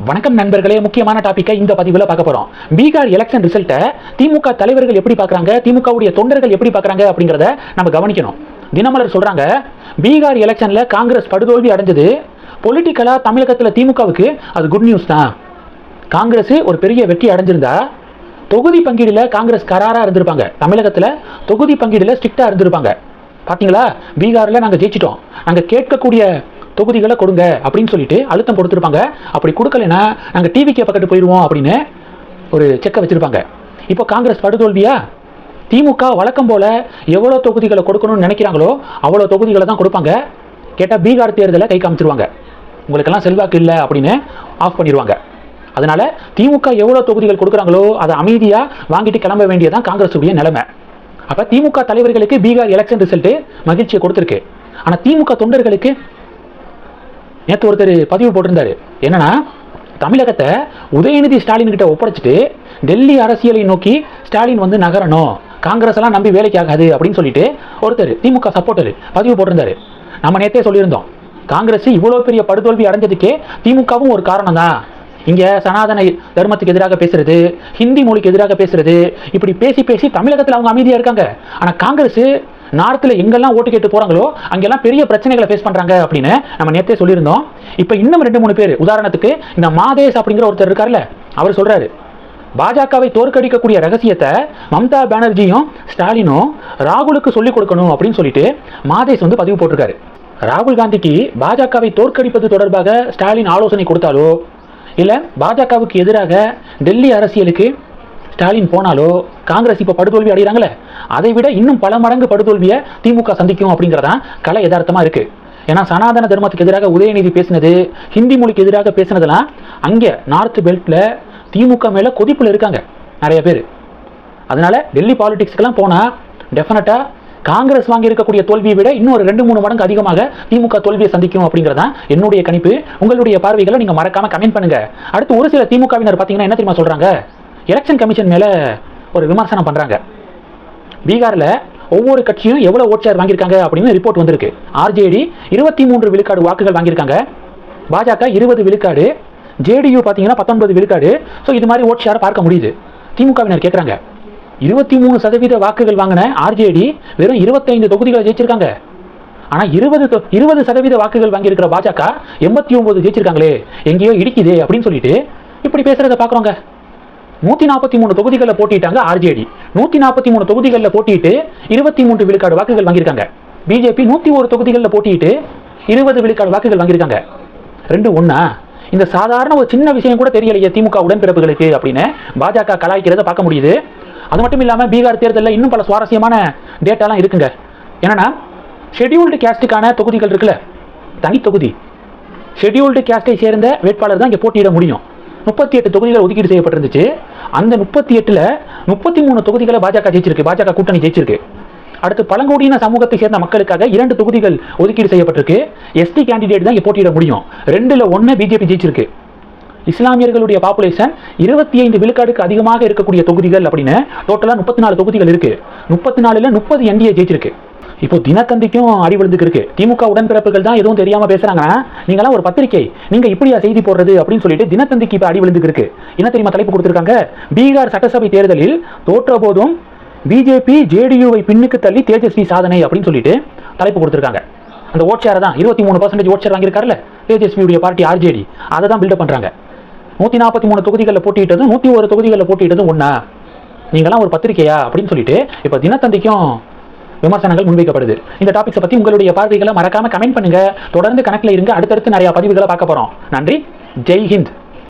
வணக்கம் நண்பர்களே முக்கியமான டாப்பிக்கை இந்த பதிவில் பார்க்க போறோம். பீகார் எலெக்ஷன் ரிசல்ட்டை திமுக தலைவர்கள் எப்படி பார்க்குறாங்க திமுகவுடைய தொண்டர்கள் எப்படி பார்க்குறாங்க அப்படிங்கிறத நம்ம கவனிக்கணும். தினமலர் சொல்கிறாங்க பீகார் எலெக்ஷனில் காங்கிரஸ் படுதோல்வி அடைஞ்சது. பொலிட்டிக்கலாக தமிழகத்தில் திமுகவுக்கு அது குட் நியூஸ் தான். காங்கிரஸ் ஒரு பெரிய வெற்றி அடைஞ்சிருந்தா தொகுதி பங்கீடில் காங்கிரஸ் கராராக இருந்திருப்பாங்க. தமிழகத்தில் தொகுதி பங்கீடில் ஸ்ட்ரிக்டாக இருந்திருப்பாங்க. பார்த்தீங்களா பீகாரில் நாங்கள் ஜெயிச்சிட்டோம். நாங்கள் கேட்கக்கூடிய தொகுதிகளை கொடுங்க அப்படின்னு சொல்லிட்டு அழுத்தம் கொடுத்துருப்பாங்க. அப்படி கொடுக்கலைன்னா நாங்கள் டிவிக்கு பக்கத்து போயிடுவோம் அப்படின்னு ஒரு செக்கை வச்சிருப்பாங்க. இப்போ காங்கிரஸ் படுதோல்வியா? திமுக வழக்கம் போல் எவ்வளோ தொகுதிகளை கொடுக்கணும்னு நினைக்கிறாங்களோ அவ்வளோ தொகுதிகளை தான் கொடுப்பாங்க. கேட்டால் பீகார் தேர்தலை கை காமிச்சிருவாங்க. உங்களுக்கெல்லாம் செல்வாக்கு இல்லை அப்படின்னு ஆஃப் பண்ணிடுவாங்க அதனால திமுக எவ்வளோ தொகுதிகள் கொடுக்குறாங்களோ அதை அமைதியாக வாங்கிட்டு கிளம்ப வேண்டியதான் காங்கிரஸுடைய நிலைமை. அப்போ திமுக தலைவர்களுக்கு பீகார் எலெக்ஷன் ரிசல்ட்டு மகிழ்ச்சியை கொடுத்துருக்கு. ஆனால் திமுக தொண்டர்களுக்கு நேற்று ஒருத்தர் பதிவு போட்டிருந்தாரு. என்னன்னா தமிழகத்தை உதயநிதி ஸ்டாலின் கிட்ட ஒப்படைச்சிட்டு டெல்லி அரசியலை நோக்கி ஸ்டாலின் வந்து நகரணும். காங்கிரஸ் எல்லாம் நம்பி வேலைக்கு ஆகாது அப்படின்னு சொல்லிட்டு ஒருத்தர் திமுக சப்போர்ட்டர் பதிவு போட்டிருந்தாரு. நம்ம நேத்தே சொல்லியிருந்தோம். காங்கிரஸ் இவ்வளோ பெரிய படுதோல்வி அடைஞ்சதுக்கே திமுகவும் ஒரு காரணம் தான் இங்க சனாதன தர்மத்துக்கு எதிராக பேசுறது ஹிந்தி மொழிக்கு எதிராக பேசுறது இப்படி பேசி பேசி தமிழகத்தில் அவங்க அமைதியா இருக்காங்க. ஆனா காங்கிரஸ் நார்த்தில் எங்கெல்லாம் ஓட்டு கேட்டு போகிறாங்களோ அங்கெல்லாம் பெரிய பிரச்சனைகளை ஃபேஸ் பண்ணுறாங்க அப்படின்னு நம்ம நேற்றே சொல்லியிருந்தோம். இப்போ இன்னும் ரெண்டு மூணு பேர் உதாரணத்துக்கு இந்த மாதேஷ் அப்படிங்கிற ஒருத்தர் இருக்கார்ல அவர் சொல்கிறாரு பாஜகவை தோற்கடிக்கக்கூடிய ரகசியத்தை மம்தா பானர்ஜியும் ஸ்டாலினும் ராகுலுக்கு சொல்லிக் கொடுக்கணும் அப்படின்னு சொல்லிட்டு மாதேஷ் வந்து பதிவு போட்டிருக்காரு. ராகுல் காந்திக்கு பாஜகவை தோற்கடிப்பது தொடர்பாக ஸ்டாலின் ஆலோசனை கொடுத்தாலோ இல்லை பாஜகவுக்கு எதிராக டெல்லி அரசியலுக்கு ஸ்டாலின் போனாலோ காங்கிரஸ் இப்போ படுதோல்வி அடைகிறாங்களே அதை விட இன்னும் பல மடங்கு படுதோல்வியை திமுக சந்திக்கும் அப்படிங்கிறதான் கலை யதார்த்தமாக இருக்குது ஏன்னா சனாதன தர்மத்துக்கு எதிராக உதயநிதி பேசினது ஹிந்தி மொழிக்கு எதிராக பேசினதெல்லாம் அங்கே நார்த் பெல்ட்டில் திமுக மேலே கொதிப்பில் இருக்காங்க நிறைய பேர். அதனால் டெல்லி பாலிடிக்ஸ்க்கெல்லாம் போனால் டெஃபினட்டாக காங்கிரஸ் வாங்கியிருக்கக்கூடிய தோல்வியை விட இன்னும் ஒரு ரெண்டு மூணு மடங்கு அதிகமாக திமுக தோல்வியை சந்திக்கும் அப்படிங்கிறதா என்னுடைய கணிப்பு. உங்களுடைய பார்வைகளை நீங்கள் மறக்காமல் கமெண்ட் பண்ணுங்க. அடுத்து ஒரு சில திமுகவினர் பார்த்தீங்கன்னா என்ன தெரியுமா சொல்கிறாங்க எலெக்ஷன் கமிஷன் மேலே ஒரு விமர்சனம் பண்ணுறாங்க பீகாரில் ஒவ்வொரு கட்சியும் எவ்வளோ ஓட் ஷேர் வாங்கியிருக்காங்க அப்படின்னு ரிப்போர்ட் வந்திருக்கு. ஆர்ஜேடி இருபத்தி மூன்று விழுக்காடு வாக்குகள் வாங்கியிருக்காங்க. பாஜக இருபது விழுக்காடு ஜேடியு பார்த்தீங்கன்னா பத்தொன்பது விழுக்காடு. ஸோ இது மாதிரி ஓட் ஷேரை பார்க்க முடியுது. திமுகவினர் கேட்குறாங்க இருபத்தி மூணு சதவீத வாக்குகள் வாங்கின ஆர்ஜேடி வெறும் இருபத்தைந்து தொகுதிகளை ஜெயிச்சிருக்காங்க. ஆனால் இருபது தொ- இருபது சதவீத வாக்குகள் வாங்கியிருக்கிற பாஜக எண்பத்தி ஒன்பது ஜெயிச்சிருக்காங்களே எங்கேயோ இடிக்குதே அப்படின்னு சொல்லிட்டு இப்படி பேசுகிறத பார்க்குறோங்க. நூற்றி நாற்பத்தி மூணு தொகுதிகளில் போட்டிட்டாங்க ஆர்ஜேடி. நூற்றி நாற்பத்தி மூணு தொகுதிகளில் போட்டிட்டு இருபத்தி மூன்று விழுக்காடு வாக்குகள் வாங்கியிருக்காங்க. பிஜேபி நூற்றி ஒரு தொகுதிகளில் போட்டிட்டு இருபது விழுக்காடு வாக்குகள் வாங்கியிருக்காங்க. ரெண்டு ஒன்னா இந்த சாதாரண ஒரு சின்ன விஷயம் கூட தெரியலையே திமுக உடன்பிறப்புகளுக்கு அப்படின்னு பாஜக கலாய்க்கிறத பார்க்க முடியுது. அது மட்டும் இல்லாமல் பீகார் தேர்தலில் இன்னும் பல சுவாரஸ்யமான டேட்டாலாம் இருக்குங்க. என்னன்னா ஷெட்யூல்டு கேஸ்டுக்கான தொகுதிகள் இருக்குல்ல தனி தொகுதி. ஷெட்யூல்டு கேஸ்டை சேர்ந்த வேட்பாளர் தான் இங்கே போட்டியிட முடியும். முப்பத்தி எட்டு தொகுதிகள் ஒதுக்கீடு செய்யப்பட்டிருந்துச்சு. அந்த முப்பத்தி எட்டில் முப்பத்தி மூணு தொகுதிகளை பாஜக ஜெயிச்சிருக்கு. பாஜக கூட்டணி ஜெயிச்சிருக்கு. அடுத்து பழங்குடியின சமூகத்தை சேர்ந்த மக்களுக்காக இரண்டு தொகுதிகள் ஒதுக்கீடு செய்யப்பட்டிருக்கு. எஸ்டி கேண்டிடேட் தான் போட்டியிட முடியும். ரெண்டில் ஒன்று பிஜேபி ஜெயிச்சிருக்கு. இஸ்லாமியர்களுடைய பாப்புலேஷன் இருபத்தி ஐந்து விழுக்காடுக்கு அதிகமாக இருக்கக்கூடிய தொகுதிகள் அப்படின்னு டோட்டலாக முப்பத்தி நாலு தொகுதிகள் இருக்குது முப்பத்தி நாலுல முப்பது என்டிஏ ஜெயிச்சிருக்கு. இப்போ தினத்தந்திக்கும் அடி விழுந்துக்கு இருக்கு திமுக உடன்பிறப்புகள் தான் எதுவும் தெரியாம பேசுறாங்கன்னா நீங்களாம் ஒரு பத்திரிகை நீங்க இப்படியா செய்தி போடுறது அப்படின்னு சொல்லிட்டு தினத்தந்திக்கு இப்போ அடி விழுந்துக்கு இருக்கு என்ன தெரியுமா தலைப்பு கொடுத்துருக்காங்க? பீகார் சட்டசபை தேர்தலில் தோற்ற போதும் பிஜேபி ஜேடியூவை பின்னுக்கு தள்ளி தேஜஸ்வி சாதனை அப்படின்னு சொல்லிட்டு தலைப்பு கொடுத்துருக்காங்க. அந்த ஓட் தான். இருபத்தி மூணு பர்சன்டேஜ் ஓட்சேர் வாங்கியிருக்காருல்ல? தேஜஸ்வியுடைய பார்ட்டி ஆர்ஜேடி அதை தான் பில்டப் பண்றாங்க. நூற்றி நாற்பத்தி மூணு தொகுதிகளில் போட்டியிட்டதும் நூற்றி ஒரு தொகுதிகளில் போட்டியிட்டதும் ஒன்றா நீங்களாம் ஒரு பத்திரிக்கையா அப்படின்னு சொல்லிட்டு இப்போ தினத்தந்திக்கும் விமர்சனங்கள் முன்வைக்கப்படுது. இந்த டாபிக்ஸை பற்றி உங்களுடைய பார்வைகளை மறக்காம கமெண்ட் பண்ணுங்க. தொடர்ந்து கணக்கில் இருங்க. அடுத்தடுத்து நிறைய பதிவுகளை பார்க்க போறோம். நன்றி. ஜெய் ஹிந்த்.